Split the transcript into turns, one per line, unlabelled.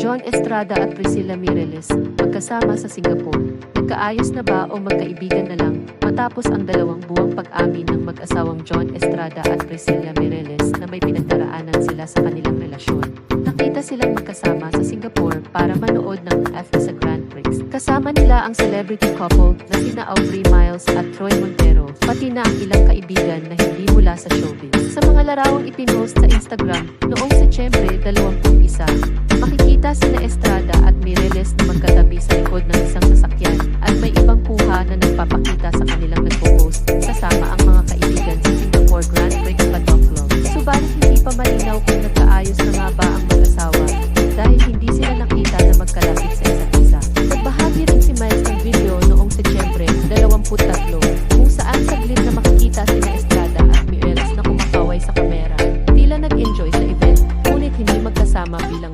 John Estrada at Priscilla Mireles, magkasama sa Singapore. Nagkaayos na ba o magkaibigan na lang matapos ang dalawang buwang pag-amin ng mag-asawang John Estrada at Priscilla Mireles na may pinagdaraanan sila sa kanilang relasyon. Nakita silang magkasama sa Singapore para manood ng F sa Grand Prix. Kasama nila ang celebrity couple na sina Aubrey Miles at Troy Montero, pati na ang ilang kaibigan na hindi mula sa showbiz. Sa mga larawang ipinost sa Instagram noong Setyembre 21, magkatabi sa likod ng isang sasakyan at may ibang kuha na nagpapakita sa kanilang nagpo-post kasama ang mga kaibigan sa Singapore Grand Prix Paddock Club. Subalit hindi pa malinaw kung nagkaayos na nga ba ang mag-asawa dahil hindi sila nakita na magkalapit sa isa't isa. Nagbahagi rin si Miles ng video noong Setyembre 23 kung saan saglit na makikita sina Estrada at Mireles na kumakaway sa kamera. Tila nag-enjoy sa event ngunit hindi magkasama bilang